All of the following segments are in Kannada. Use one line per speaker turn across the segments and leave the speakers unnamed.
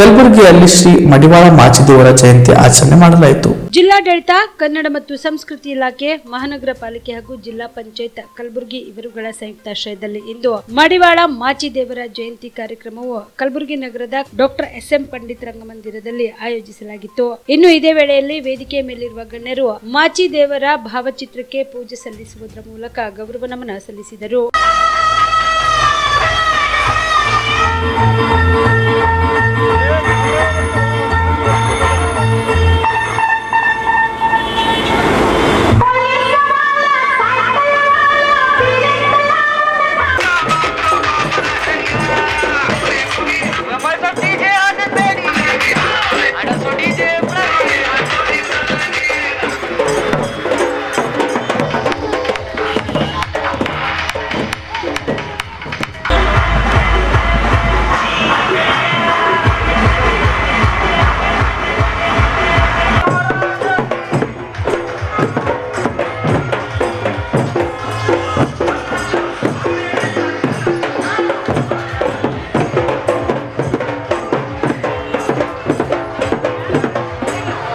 ಕಲಬುರಗಿಯಲ್ಲಿ ಶ್ರೀ ಮಡಿವಾಳ ಮಾಚಿದೇವರ ಜಯಂತಿ ಆಚರಣೆ ಮಾಡಲಾಯಿತು.
ಜಿಲ್ಲಾಡಳಿತ, ಕನ್ನಡ ಮತ್ತು ಸಂಸ್ಕೃತಿ ಇಲಾಖೆ, ಮಹಾನಗರ ಪಾಲಿಕೆ ಹಾಗೂ ಜಿಲ್ಲಾ ಪಂಚಾಯತ್ ಕಲಬುರಗಿ ಇವರುಗಳ ಸಂಯುಕ್ತಾಶ್ರಯದಲ್ಲಿ ಇಂದು ಮಡಿವಾಳ ಮಾಚಿದೇವರ ಜಯಂತಿ ಕಾರ್ಯಕ್ರಮವು ಕಲಬುರಗಿ ನಗರದ ಡಾಕ್ಟರ್ ಎಸ್ ಎಂ ಪಂಡಿತ್ ರಂಗಮಂದಿರದಲ್ಲಿ ಆಯೋಜಿಸಲಾಗಿತ್ತು. ಇನ್ನು ಇದೇ ವೇಳೆಯಲ್ಲಿ ವೇದಿಕೆ ಮೇಲಿರುವ ಗಣ್ಯರು ಮಾಚಿದೇವರ ಭಾವಚಿತ್ರಕ್ಕೆ ಪೂಜೆ ಸಲ್ಲಿಸುವುದರ ಮೂಲಕ ಗೌರವ ನಮನ ಸಲ್ಲಿಸಿದರು.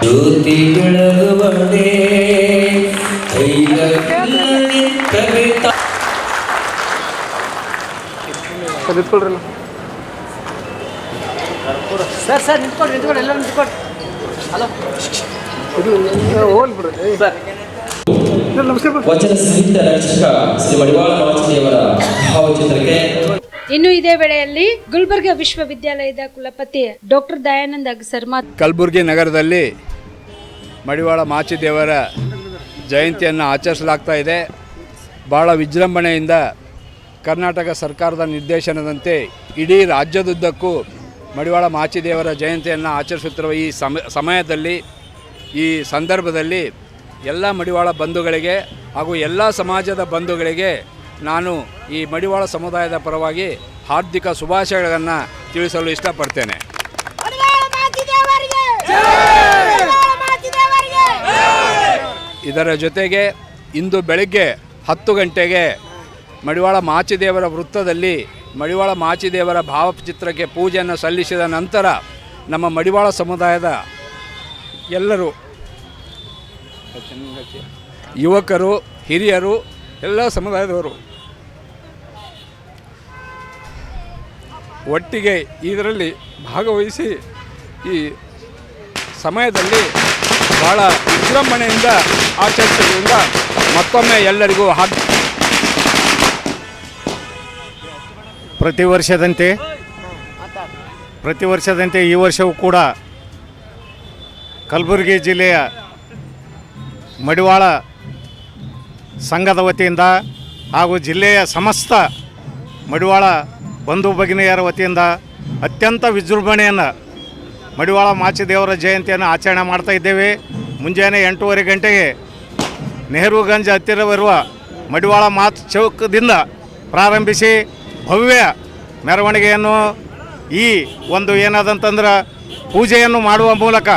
ಜ್ಯೋತಿ ಬೆಳಗುವಡೆ
ಸರ್ ಸರ್ ನಿಂತ್ಕೊಂಡು ನಿಂತ್ಕೊಂಡು ಎಲ್ಲ ನಿಂತ್ಕೊಂಡು ಹಲೋ.
ವಚನ ಸಾಹಿತ್ಯ ರಕ್ಷಕ ಶ್ರೀ ಮಡಿವಾಳ ಮಾಚಿದೇವರ ಭಾವಚಿತ್ರಕ್ಕೆ
ಇನ್ನು ಇದೇ ವೇಳೆಯಲ್ಲಿ ಗುಲ್ಬರ್ಗ ವಿಶ್ವವಿದ್ಯಾಲಯದ ಕುಲಪತಿ ಡಾಕ್ಟರ್ ದಯಾನಂದ್ ಅಗಸರ್
ಕಲಬುರಗಿ ನಗರದಲ್ಲಿ ಮಡಿವಾಳ ಮಾಚಿದೇವರ ಜಯಂತಿಯನ್ನು ಆಚರಿಸಲಾಗ್ತಾ ಇದೆ. ಭಾಳ ವಿಜೃಂಭಣೆಯಿಂದ ಕರ್ನಾಟಕ ಸರ್ಕಾರದ ನಿರ್ದೇಶನದಂತೆ ಇಡೀ ರಾಜ್ಯದುದ್ದಕ್ಕೂ ಮಡಿವಾಳ ಮಾಚಿದೇವರ ಜಯಂತಿಯನ್ನು ಆಚರಿಸುತ್ತಿರುವ ಈ ಸಮ, ಸಮಯದಲ್ಲಿ, ಈ ಸಂದರ್ಭದಲ್ಲಿ ಎಲ್ಲ ಮಡಿವಾಳ ಬಂಧುಗಳಿಗೆ ಹಾಗೂ ಎಲ್ಲ ಸಮಾಜದ ಬಂಧುಗಳಿಗೆ ನಾನು ಈ ಮಡಿವಾಳ ಸಮುದಾಯದ ಪರವಾಗಿ ಹಾರ್ದಿಕ ಶುಭಾಶಯಗಳನ್ನು ತಿಳಿಸಲು ಇಷ್ಟಪಡ್ತೇನೆ. ಇದರ ಜೊತೆಗೆ ಇಂದು ಬೆಳಗ್ಗೆ ಹತ್ತು ಗಂಟೆಗೆ ಮಡಿವಾಳ ಮಾಚಿದೇವರ ವೃತ್ತದಲ್ಲಿ ಮಡಿವಾಳ ಮಾಚಿದೇವರ ಭಾವಚಿತ್ರಕ್ಕೆ ಪೂಜೆಯನ್ನು ಸಲ್ಲಿಸಿದ ನಂತರ ನಮ್ಮ ಮಡಿವಾಳ ಸಮುದಾಯದ ಎಲ್ಲರೂ ಯುವಕರು, ಹಿರಿಯರು, ಎಲ್ಲ ಸಮುದಾಯದವರು ಒಟ್ಟಿಗೆ ಇದರಲ್ಲಿ ಭಾಗವಹಿಸಿ ಈ ಸಮಯದಲ್ಲಿ ಭಾಳ ವಿಜೃಂಭಣೆಯಿಂದ ಆಚರಿಸೋದ್ರಿಂದ ಮತ್ತೊಮ್ಮೆ ಎಲ್ಲರಿಗೂ ಹಾರ್ದಿಕ
ಪ್ರತಿ ವರ್ಷದಂತೆ ಪ್ರತಿ ವರ್ಷದಂತೆ ಈ ವರ್ಷವೂ ಕೂಡ ಕಲಬುರಗಿ ಜಿಲ್ಲೆಯ ಮಡಿವಾಳ ಸಂಘದ ವತಿಯಿಂದ ಹಾಗೂ ಜಿಲ್ಲೆಯ ಸಮಸ್ತ ಮಡಿವಾಳ ಬಂಧು ಭಗಿನಿಯರ ವತಿಯಿಂದ ಅತ್ಯಂತ ವಿಜೃಂಭಣೆಯನ್ನು ಮಡಿವಾಳ ಮಾಚಿದೇವರ ಜಯಂತಿಯನ್ನು ಆಚರಣೆ ಮಾಡ್ತಾ ಇದ್ದೇವೆ. ಮುಂಜಾನೆ ಎಂಟೂವರೆ ಗಂಟೆಗೆ ನೆಹರುಗಂಜ್ ಹತ್ತಿರವಿರುವ ಮಡಿವಾಳ ಮಾತ್ ಚೌಕದಿಂದ ಪ್ರಾರಂಭಿಸಿ ಭವ್ಯ ಮೆರವಣಿಗೆಯನ್ನು ಈ ಒಂದು ಏನಾದಂತಂದ್ರೆ ಪೂಜೆಯನ್ನು ಮಾಡುವ ಮೂಲಕ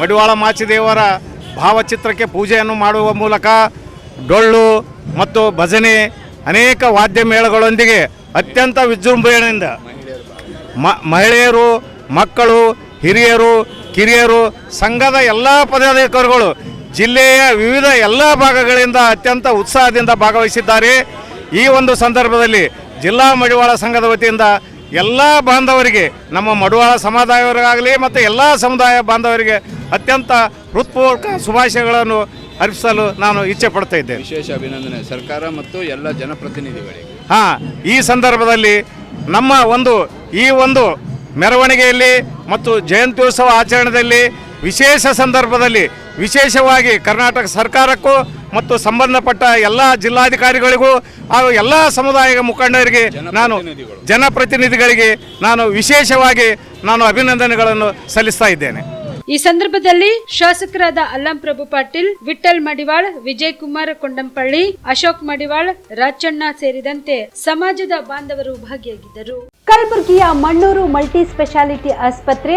ಮಡಿವಾಳ ಮಾಚಿದೇವರ ಭಾವಚಿತ್ರಕ್ಕೆ ಪೂಜೆಯನ್ನು ಮಾಡುವ ಮೂಲಕ ಡೊಳ್ಳು ಮತ್ತು ಭಜನೆ ಅನೇಕ ವಾದ್ಯ ಮೇಳಗಳೊಂದಿಗೆ ಅತ್ಯಂತ ವಿಜೃಂಭಣೆಯಿಂದ ಮಹಿಳೆಯರು, ಮಕ್ಕಳು ಹಿರಿಯರು ಕಿರಿಯರು ಸಂಘದ ಎಲ್ಲ ಪದಾಧಿಕಾರಿಗಳು ಜಿಲ್ಲೆಯ ವಿವಿಧ ಎಲ್ಲ ಭಾಗಗಳಿಂದ ಅತ್ಯಂತ ಉತ್ಸಾಹದಿಂದ ಭಾಗವಹಿಸಿದ್ದಾರೆ. ಈ ಒಂದು ಸಂದರ್ಭದಲ್ಲಿ ಜಿಲ್ಲಾ ಮಡಿವಾಳ ಸಂಘದ ವತಿಯಿಂದ ಎಲ್ಲ ಬಾಂಧವರಿಗೆ ನಮ್ಮ ಮಡಿವಾಳ ಸಮುದಾಯವರಿಗಾಗಲಿ ಮತ್ತು ಎಲ್ಲ ಸಮುದಾಯ ಬಾಂಧವರಿಗೆ ಅತ್ಯಂತ ಹೃತ್ಪೂರ್ವಕ ಶುಭಾಶಯಗಳನ್ನು ಅರ್ಪಿಸಲು ನಾನು ಇಚ್ಛೆ ಪಡ್ತಾ ಇದ್ದೇನೆ.
ವಿಶೇಷ ಅಭಿನಂದನೆ. ಸರ್ಕಾರ ಮತ್ತು ಎಲ್ಲ ಜನಪ್ರತಿನಿಧಿಗಳಿಗೆ.
ಹಾಂ ಈ ಸಂದರ್ಭದಲ್ಲಿ ನಮ್ಮ ಒಂದು ಈ ಒಂದು ಮೆರವಣಿಗೆಯಲ್ಲಿ ಮತ್ತು ಜಯಂತ್ಯೋತ್ಸವ ಆಚರಣೆಯಲ್ಲಿ ವಿಶೇಷ ಸಂದರ್ಭದಲ್ಲಿ ವಿಶೇಷವಾಗಿ ಕರ್ನಾಟಕ ಸರ್ಕಾರಕ್ಕೂ ಮತ್ತು ಸಂಬಂಧಪಟ್ಟ ಎಲ್ಲ ಜಿಲ್ಲಾಧಿಕಾರಿಗಳಿಗೂ ಹಾಗೂ ಎಲ್ಲ ಸಮುದಾಯದ ಮುಖಂಡರಿಗೆ ನಾನು ಜನಪ್ರತಿನಿಧಿಗಳಿಗೆ ನಾನು ವಿಶೇಷವಾಗಿ ನಾನು ಅಭಿನಂದನೆಗಳನ್ನು ಸಲ್ಲಿಸ್ತಾ ಇದ್ದೇನೆ.
ಈ ಸಂದರ್ಭದಲ್ಲಿ ಶಾಸಕರಾದ ಅಲ್ಲಂ ಪ್ರಭು ಪಾಟೀಲ್ ವಿಠಲ್ ಮಡಿವಾಳ್ ವಿಜಯ್ ಕುಮಾರ್ ಕೊಂಡಂಪಳ್ಳಿ, ಅಶೋಕ್ ಮಡಿವಾಳ್ ರಾಚಣ್ಣ ಸೇರಿದಂತೆ ಸಮಾಜದ ಬಾಂಧವರು ಭಾಗಿಯಾಗಿದ್ದರು. ಕಲಬುರಗಿಯ ಮಣ್ಣೂರು ಮಲ್ಟಿ ಸ್ಪೆಷಾಲಿಟಿ ಆಸ್ಪತ್ರೆ